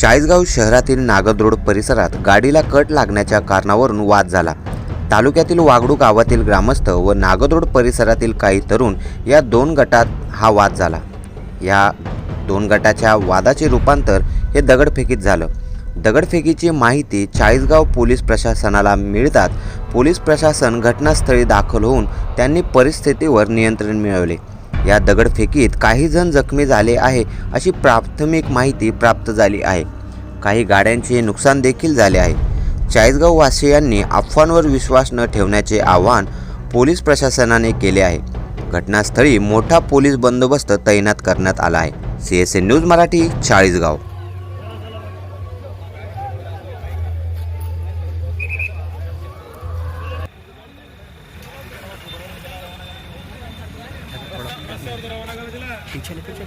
चाळीसगाव शहरातील नागदरोड परिसरात गाडीला कट लागण्याच्या कारणावरून वाद झाला. तालुक्यातील वागडू गावातील ग्रामस्थ व नागदरोड परिसरातील काही तरुण या दोन गटात हा वाद झाला. या दोन गटाच्या वादाचे रूपांतर हे दगडफेकीत झालं. दगडफेकीची माहिती चाळीसगाव पोलीस प्रशासनाला मिळतात पोलीस प्रशासन घटनास्थळी दाखल होऊन त्यांनी परिस्थितीवर नियंत्रण मिळवले. या दगडफेकीत काही जण जखमी झाले आहे अशी प्राथमिक माहिती प्राप्त झाली आहे. काही गाड्यांचे नुकसान देखील झाले आहे. चाळीसगाव वासियांनी अफवांवर विश्वास न ठेवण्याचे आवाहन पोलीस प्रशासनाने केले आहे. घटनास्थळी मोठा पोलीस बंदोबस्त तैनात करण्यात आला आहे. C S N news Marathi Chalisgaon. पिछले पिछले